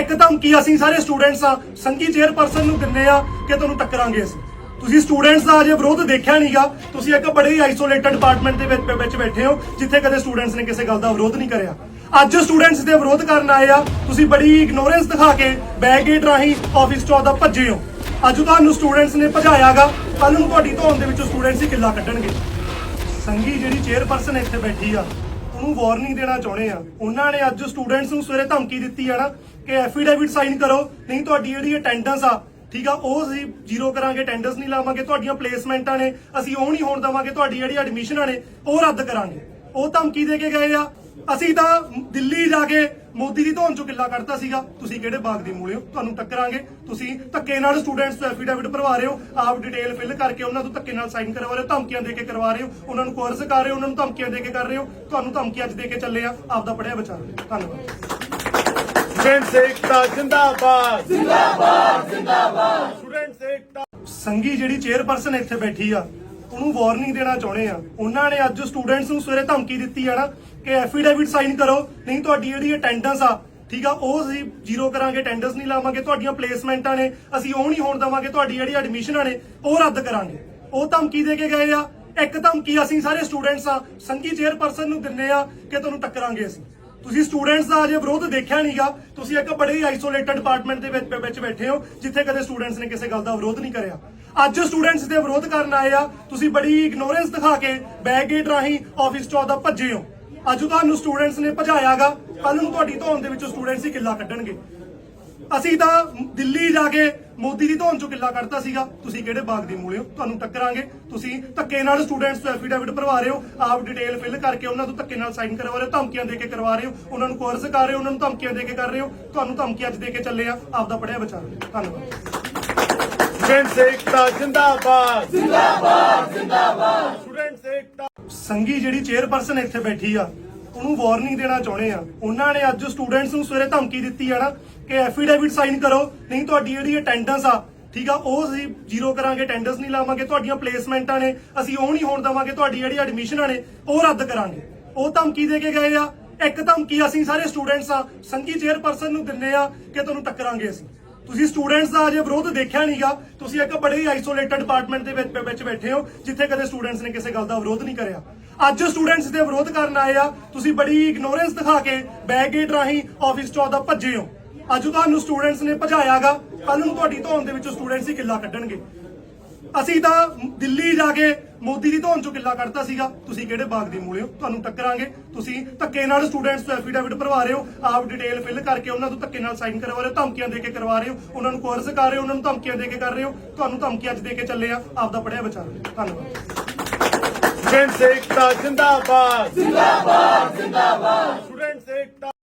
ਇੱਕ ਧਮਕੀ ਅਸੀਂ ਸਾਰੇ ਸਟੂਡੈਂਟਸ ਆ, ਸੰਘੀ ਚੇਅਰਪਰਸਨ ਨੂੰ ਦਿੰਨੇ ਆ ਕਿ ਤੁਹਾਨੂੰ ਟੱਕਰਾਂਗੇ ਅਸੀਂ। ਤੁਸੀਂ ਸਟੂਡੈਂਟਸ ਦਾ ਅਜੇ ਵਿਰੋਧ ਦੇਖਿਆ ਨਹੀਂਗਾ ਤੁਸੀਂ ਇੱਕ ਬੜੇ ਹੀ ਆਈਸੋਲੇਟਡ ਡਿਪਾਰਟਮੈਂਟ ਦੇ ਵਿੱਚ ਵਿੱਚ ਬੈਠੇ ਹੋ, ਜਿੱਥੇ ਕਦੇ ਸਟੂਡੈਂਟਸ ਨੇ ਕਿਸੇ ਗੱਲ ਦਾ ਵਿਰੋਧ ਨਹੀਂ ਕਰਿਆ। ਅੱਜ ਸਟੂਡੈਂਟਸ ਦੇ ਵਿਰੋਧ ਕਰਨ ਆਏ ਆ। ਤੁਸੀਂ ਬੜੀ ਇਗਨੋਰੈਂਸ ਦਿਖਾ ਕੇ ਬੈਕ ਰਾਹੀਂ ਆਫਿਸ ਚੋਂ ਦਾ ਭੱਜੇ ਹੋ। ਅੱਜ ਤੁਹਾਨੂੰ ਸਟੂਡੈਂਟਸ ਨੇ ਭਜਾਇਆਗਾ ਕੱਲ ਨੂੰ ਤੁਹਾਡੀ ਧੌਣ ਦੇ ਵਿੱਚੋਂ ਸਟੂਡੈਂਟਸ ਹੀ ਕਿੱਲਾ ਕੱਢਣਗੇ। ਸੰਗੀ ਜਿਹੜੀ ਚੇਅਰਪਰਸਨ ਇੱਥੇ ਬੈਠੀ ਆ, ਉਹਨੂੰ ਵਾਰਨਿੰਗ ਦੇਣਾ ਚਾਹੁੰਦੇ ਆ। ਉਹਨਾਂ ਨੇ ਅੱਜ ਸਟੂਡੈਂਟਸ ਨੂੰ ਸਵੇਰੇ ਧਮਕੀ ਦਿੱਤੀ ਆ ਨਾ। ਕਿ ਐਫੀਡੇਵਿਟ ਸਾਈਨ ਕਰੋ। ਨਹੀਂ, ਤੁਹਾਡੀ ਜਿਹੜੀ ਅਟੈਂਡੈਂਸ ਆ, ਠੀਕ ਆ, ਉਹ ਅਸੀਂ ਜ਼ੀਰੋ ਕਰਾਂਗੇ ਅਟੈਂਡੈਂਸ ਨਹੀਂ ਲਾਵਾਂਗੇ, ਤੁਹਾਡੀਆਂ ਪਲੇਸਮੈਂਟਾਂ ਨੇ, ਅਸੀਂ ਉਹ ਨਹੀਂ ਹੋਣ ਦੇਵਾਂਗੇ, ਤੁਹਾਡੀ ਜਿਹੜੀ ਐਡਮਿਸ਼ਨਾਂ ਨੇ, ਉਹ ਰੱਦ ਕਰਾਂਗੇ। ਉਹ ਧਮਕੀ ਦੇ ਕੇ ਗਏ ਆ। ਅਸੀਂ ਤਾਂ ਦਿੱਲੀ ਜਾ ਕੇ ਮੋਦੀ ਦੀ ਧੌਣ ਚੋਂ ਕਿੱਲਾ ਕੱਢਤਾ ਸੀਗਾ। ਤੁਸੀਂ ਕਿਹੜੇ ਬਾਗ ਦੀ ਮੂਲੇ ਹੋ? ਤੁਹਾਨੂੰ ਟੱਕਰਾਂਗੇ। ਤੁਸੀਂ ਧੱਕੇ ਨਾਲ ਸਟੂਡੈਂਟਸ ਤੋਂ ਐਫੀਡੇਵਿਟ ਭਰਵਾ ਰਹੇ ਹੋ। ਆਪ ਡਿਟੇਲ ਫਿਲ ਕਰਕੇ ਉਹਨਾਂ ਤੋਂ ਧੱਕੇ ਨਾਲ ਸਾਈਨ ਕਰਵਾ ਰਹੇ ਹੋ, ਧਮਕੀਆਂ ਦੇ ਕੇ ਕਰਵਾ ਰਹੇ ਹੋ। ਉਹਨਾਂ ਨੂੰ ਕੋਰਸ ਕਰ ਰਹੇ ਹੋ, ਉਹਨਾਂ ਨੂੰ ਧਮਕੀਆਂ ਦੇ ਕੇ ਕਰ ਰਹੇ ਹੋ। ਤੁਹਾਨੂੰ ਧਮਕੀਆਂ ਅੱਜ ਦੇ ਕੇ ਚੱਲੇ ਆ। ਆਪ ਦਾ ਪੜਿਆ ਬਚਾ ਧੰਨਵਾਦ। ਸਟੂਡੈਂਟ ਏਕਤਾ ਜਿੰਦਾਬਾਦ ਜਿੰਦਾਬਾਦ ਜਿੰਦਾਬਾਦ ਸਟੂਡੈਂਟ ਏਕਤਾ ਸੰਗੀ ਜਿਹੜੀ ਚੇਅਰਪਰਸਨ ਇੱਥੇ ਬੈਠੀ ਆ ਉਹਨੂੰ ਵਾਰਨਿੰਗ ਦੇਣਾ ਚਾਹੁੰਦੇ ਆ। ਉਹਨਾਂ ਨੇ ਅੱਜ ਸਟੂਡੈਂਟਸ ਨੂੰ ਸਵੇਰੇ ਧਮਕੀ ਦਿੱਤੀ ਆ ਨਾ ਕਿ ਐਫੀਡੇਵਿਟ ਸਾਈਨ ਕਰੋ ਨਹੀਂ ਤੁਹਾਡੀ ਜਿਹੜੀ ਅਟੈਂਡੈਂਸ ਆ ਠੀਕ ਆ ਉਹ ਅਸੀਂ ਜ਼ੀਰੋ ਕਰਾਂਗੇ ਅਟੈਂਡੈਂਸ ਨਹੀਂ ਲਾਵਾਂਗੇ ਤੁਹਾਡੀਆਂ ਪਲੇਸਮੈਂਟਾਂ ਨੇ ਅਸੀਂ ਉਹ ਨਹੀਂ ਹੋਣ ਦੇਵਾਂਗੇ ਤੁਹਾਡੀ ਜਿਹੜੀ ਐਡਮਿਸ਼ਨਾਂ ਨੇ ਉਹ ਰੱਦ ਕਰਾਂਗੇ। ਉਹ ਧਮਕੀ ਦੇ ਕੇ ਗਏ ਆ। ਇੱਕ ਧਮਕੀ ਅਸੀਂ ਸਾਰੇ ਸਟੂਡੈਂਟਸ ਆ ਸੰਗੀ ਚੇਅਰਪਰਸਨ ਨੂੰ ਦਿੰਨੇ ਆ ਕਿ ਤੁਹਾਨੂੰ ਟੱਕਰਾਂਗੇ ਅਸੀਂ। ਤੁਸੀਂ ਸਟੂਡੈਂਟਸ ਦਾ ਅਜੇ ਵਿਰੋਧ ਦੇਖਿਆ ਨਹੀਂਗਾ। ਤੁਸੀਂ ਇੱਕ ਬੜੇ ਹੀ ਆਈਸੋਲੇਟਡ ਡਿਪਾਰਟਮੈਂਟ ਦੇ ਵਿੱਚ ਵਿੱਚ ਬੈਠੇ ਹੋ, ਜਿੱਥੇ ਕਦੇ ਸਟੂਡੈਂਟਸ ਨੇ ਕਿਸੇ ਗੱਲ ਦਾ ਵਿਰੋਧ ਨਹੀਂ ਕਰਿਆ। ਅੱਜ ਸਟੂਡੈਂਟਸ ਦੇ ਵਿਰੋਧ ਕਰਨ ਆਏ ਆ, ਤੁਸੀਂ ਬੜੀ ਇਗਨੋਰੈਂਸ ਦਿਖਾ ਕੇ ਬੈਕ ਗੇਟ ਰਾਹੀਂ ਆਫਿਸ ਚੋਂ ਦਾ ਭੱਜੇ ਹੋ। ਅੱਜ ਤੁਹਾਨੂੰ ਸਟੂਡੈਂਟਸ ਨੇ ਭਜਾਇਆਗਾ ਕੱਲ ਨੂੰ ਤੁਹਾਡੀ ਧੌਣ ਦੇ ਵਿੱਚੋਂ ਸਟੂਡੈਂਟਸ ਹੀ ਕਿੱਲਾ ਕੱਢਣਗੇ। ਅਸੀਂ ਤਾਂ ਦਿੱਲੀ ਜਾ ਕੇ ਮੋਦੀ ਦੀ ਧੌਣ ਚੋਂ ਕਿੱਲਾ ਕੱਢਤਾ ਸੀਗਾ। ਤੁਸੀਂ ਕਿਹੜੇ ਬਾਗ ਦੀ ਮੂਲੇ ਹੋ? ਤੁਹਾਨੂੰ ਟੱਕਰਾਂਗੇ। ਤੁਸੀਂ ਧੱਕੇ ਨਾਲ ਸਟੂਡੈਂਟਸ ਤੋਂ ਐਫੀਡੇਵਿਟ ਭਰਵਾ ਰਹੇ ਹੋ। ਆਪ ਡਿਟੇਲ ਫਿਲ ਕਰਕੇ ਉਹਨਾਂ ਤੋਂ ਧੱਕੇ ਨਾਲ ਸਾਈਨ ਕਰਵਾ ਰਹੇ ਹੋ ਧਮਕੀਆਂ ਦੇ ਕੇ ਕਰਵਾ ਰਹੇ ਹੋ। ਉਹਨਾਂ ਨੂੰ ਕੋਰਸ ਕਰ ਰਹੇ ਹੋ ਉਹਨਾਂ ਨੂੰ ਧਮਕੀਆਂ ਦੇ ਕੇ ਕਰ ਰਹੇ ਹੋ। ਤੁਹਾਨੂੰ ਧਮਕੀ ਅੱਜ ਦੇ ਕੇ ਚੱਲੇ ਆ। ਆਪ ਦਾ ਪੜਿਆ ਬਚਾ ਲਓ ਧੰਨਵਾਦ। ਸਟੂਡੈਂਟ ਏਕਤਾ ਜਿੰਦਾਬਾਦ। ਜਿੰਦਾਬਾਦ ਜਿੰਦਾਬਾਦ। ਸਟੂਡੈਂਟ ਏਕਤਾ। ਸੰਗੀ ਜਿਹੜੀ ਚੇਅਰਪਰਸਨ ਇੱਥੇ ਬੈਠੀ ਆ ਉਹਨੂੰ ਵਾਰਨਿੰਗ ਦੇਣਾ ਚਾਹੁੰਦੇ ਆ। ਉਹਨਾਂ ਨੇ ਅੱਜ ਸਟੂਡੈਂਟਸ ਨੂੰ ਸਵੇਰੇ ਧਮਕੀ ਦਿੱਤੀ ਆ ਨਾ ਕਿ ਐਫੀਡੇਵਿਟ ਸਾਈਨ ਕਰੋ, ਨਹੀਂ ਤੁਹਾਡੀ ਜਿਹੜੀ ਅਟੈਂਡੈਂਸ ਆ, ਠੀਕ ਆ, ਉਹ ਅਸੀਂ ਜ਼ੀਰੋ ਕਰਾਂਗੇ ਅਟੈਂਡੈਂਸ ਨਹੀਂ ਲਾਵਾਂਗੇ, ਤੁਹਾਡੀਆਂ ਪਲੇਸਮੈਂਟਾਂ ਨੇ, ਅਸੀਂ ਉਹ ਨਹੀਂ ਹੋਣ ਦੇਵਾਂਗੇ, ਤੁਹਾਡੀ ਜਿਹੜੀ ਐਡਮਿਸ਼ਨਾਂ ਨੇ, ਉਹ ਰੱਦ ਕਰਾਂਗੇ। ਉਹ ਧਮਕੀ ਦੇ ਕੇ ਗਏ ਆ। ਇੱਕ ਧਮਕੀ ਅਸੀਂ ਸਾਰੇ ਸਟੂਡੈਂਟਸ ਆ ਸੰਗੀ ਚੇਅਰਪਰਸਨ ਨੂੰ ਦਿੰਨੇ ਆ ਕਿ ਤੁਹਾਨੂੰ ਟੱਕਰਾਂਗੇ ਅਸੀਂ। ਤੁਸੀਂ ਸਟੂਡੈਂਟਸ ਦਾ ਅਜੇ ਵਿਰੋਧ ਦੇਖਿਆ ਨਹੀਂਗਾ ਤੁਸੀਂ ਇੱਕ ਬੜੇ ਹੀ ਆਈਸੋਲੇਟਡ ਡਿਪਾਰਟਮੈਂਟ ਦੇ ਵਿੱਚ ਵਿੱਚ ਬੈਠੇ ਹੋ, ਜਿੱਥੇ ਕਦੇ ਸਟੂਡੈਂਟਸ ਨੇ ਕਿਸੇ ਗੱਲ ਦਾ ਵਿਰੋਧ ਨਹੀਂ ਕਰਿਆ। ਅੱਜ ਸਟੂਡੈਂਟਸ ਦੇ ਵਿਰੋਧ ਕਰਨ ਆਏ ਆ। ਤੁਸੀਂ ਬੜੀ ਇਗਨੋਰੈਂਸ ਦਿਖਾ ਕੇ ਬੈਕ ਗੇਟ ਰਾਹੀਂ ਆਫਿਸ ਚੋਂ ਦਾ ਭੱਜੇ ਹੋ। ਅੱਜ ਤੁਹਾਨੂੰ ਸਟੂਡੈਂਟਸ ਨੇ ਭਜਾਇਆਗਾ। ਕੱਲ ਨੂੰ ਤੁਹਾਡੀ ਧੌਣ ਦੇ ਵਿੱਚੋਂ ਸਟੂਡੈਂਟਸ ਹੀ ਕਿੱਲਾ ਕੱਢਣਗੇ। ਅਸੀਂ ਤਾਂ ਦਿੱਲੀ ਜਾ ਕੇ ਮੋਦੀ ਦੀ ਧੌਣ ਚੋਂ ਕਿੱਲਾ ਕੱਢਤਾ ਸੀਗਾ। ਤੁਸੀਂ ਕਿਹੜੇ ਬਾਗ ਦੀ ਮੂਲੇ ਹੋ? ਤੁਹਾਨੂੰ ਟੱਕਰਾਂਗੇ। ਤੁਸੀਂ ਧੱਕੇ ਨਾਲ ਸਟੂਡੈਂਟਸ ਤੋਂ ਐਫੀਡੇਵਿਟ ਭਰਵਾ ਰਹੇ ਹੋ। ਆਪ ਡਿਟੇਲ ਫਿਲ ਕਰਕੇ ਉਹਨਾਂ ਤੋਂ ਧੱਕੇ ਨਾਲ ਸਾਈਨ ਕਰਵਾ ਰਹੇ ਹੋ ਧਮਕੀਆਂ ਦੇ ਕੇ ਕਰਵਾ ਰਹੇ ਹੋ। ਉਹਨਾਂ ਨੂੰ ਕੋਰਸ ਕਰ ਰਹੇ ਹੋ ਉਹਨਾਂ ਨੂੰ ਧਮਕੀਆਂ ਦੇ ਕੇ ਕਰ ਰਹੇ ਹੋ। ਤੁਹਾਨੂੰ ਧਮਕੀ ਅੱਜ ਦੇ ਕੇ ਚੱਲੇ ਆ। ਆਪ ਦਾ ਪੜਿਆ ਬਚਾ ਲਓ ਧੰਨਵਾਦ। ਸਟੂਡੈਂਟ ਏਕਤਾ ਜਿੰਦਾਬਾਦ। ਜਿੰਦਾਬਾਦ ਜਿੰਦਾਬਾਦ।